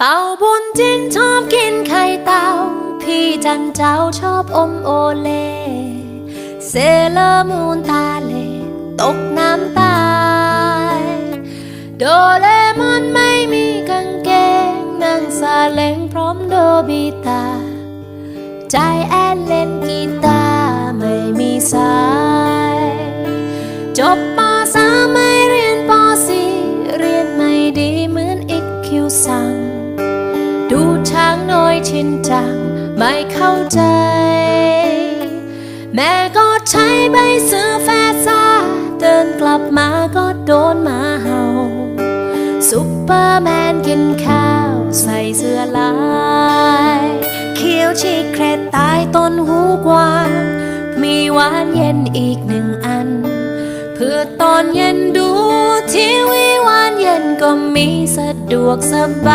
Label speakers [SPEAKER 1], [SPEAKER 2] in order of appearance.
[SPEAKER 1] เต่าบุญจินชอบกินไข่เต่า พี่จันเจ้าชอบอมโอเล เซเลมูนตาเล ตกน้ำตาย โดเรมอนไม่มีกางเกง นั่งซาเล้งพร้อมโดบิตา ใจแอนเล่นกีตาร์ไม่มีสาย จบปสามไม่เรียนปสี่เรียนไม่ดีเหมือนอีกคิวสั่ง ดูช้างน้อยชินจังไม่เข้าใจ แม่ก็ใช้ใบเสือแฟซ่าเดินกลับมาก็โดนหมาเห่าซุปเปอร์แมนกินข้าวใส่เสื้อลายเขียวชีเครตตายต้นหูกวางมีหวานเย็นอีกหนึ่งอัน เพื่อตอนเย็นดูทีวีหวานเย็นก็มีสะดวกสบาย